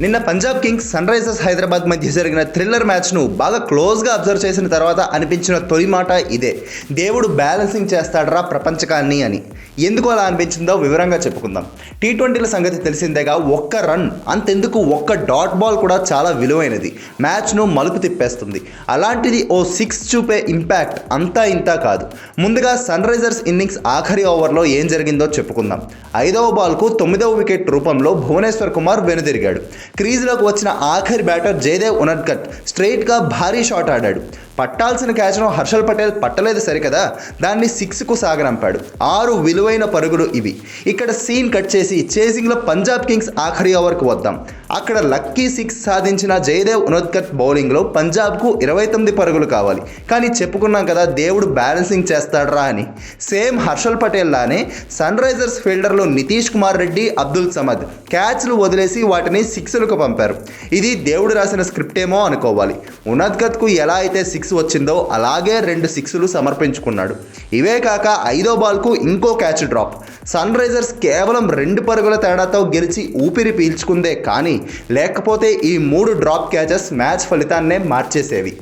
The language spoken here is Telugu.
నిన్న Punjab kings sun risers Hyderabad మధ్య జరిగిన థ్రిల్లర్ మ్యాచ్ను బాగా క్లోజ్గా అబ్జర్వ్ చేసిన తర్వాత అనిపించిన తొలి మాట ఇదే. దేవుడు బ్యాలెన్సింగ్ చేస్తాడరా ప్రపంచకాన్ని అని. ఎందుకు అలా అనిపించిందో వివరంగా చెప్పుకుందాం. టీ ట్వంటీల సంగతి తెలిసిందేగా ఒక్క రన్ అంతెందుకు ఒక్క డాట్ బాల్ కూడా చాలా విలువైనది. మ్యాచ్ను మలుపు తిప్పేస్తుంది. అలాంటిది ఓ సిక్స్ చూపే ఇంపాక్ట్ అంతా ఇంతా కాదు. ముందుగా సన్ రైజర్స్ ఇన్నింగ్స్ ఆఖరి ఓవర్లో ఏం జరిగిందో చెప్పుకుందాం. ఐదవ బాల్కు తొమ్మిదవ వికెట్ రూపంలో భువనేశ్వర్ కుమార్ వెనుదిరిగాడు. క్రీజ్లోకి వచ్చిన ఆఖరి బ్యాటర్ జయదేవ్ ఉనద్కట్ స్ట్రైట్గా భారీ షాట్ ఆడాడు. పట్టాల్సిన క్యాచ్ను హర్షల్ పటేల్ పట్టలేదు సరికదా? దాన్ని సిక్స్కు సాగనంపాడు. ఆరు విలువైన పరుగులు ఇవి. ఇక్కడ సీన్ కట్ చేసి చేసింగ్లో పంజాబ్ కింగ్స్ ఆఖరి ఓవర్కు వద్దాం. అక్కడ లక్కీ సిక్స్ సాధించిన జయదేవ్ ఉనోత్కట్ బౌలింగ్లో పంజాబ్కు ఇరవై తొమ్మిది పరుగులు కావాలి. కానీ చెప్పుకున్నాం కదా దేవుడు బ్యాలెన్సింగ్ చేస్తాడరా అని. సేమ్ హర్షల్ పటేల్ లానే సన్ రైజర్స్ ఫీల్డర్లు నితీష్ కుమార్ రెడ్డి అబ్దుల్ సమద్ క్యాచ్లు వదిలేసి వాటిని సిక్స్లకు పంపారు. ఇది దేవుడు రాసిన స్క్రిప్ట్ ఏమో అనుకోవాలి. ఉనద్గత్కు ఎలా అయితే సిక్స్ వచ్చిందో అలాగే రెండు సిక్స్లు సమర్పించుకున్నాడు. ఇవే కాక ఐదో బాల్కు ఇంకో క్యాచ్ డ్రాప్. సన్ రైజర్స్ కేవలం రెండు పరుగుల తేడాతో గెలిచి ఊపిరి పీల్చుకుందే కానీ లేకపోతే ఈ మూడు డ్రాప్ క్యాచెస్ మ్యాచ్ ఫలితాన్నే మార్చేసేవి.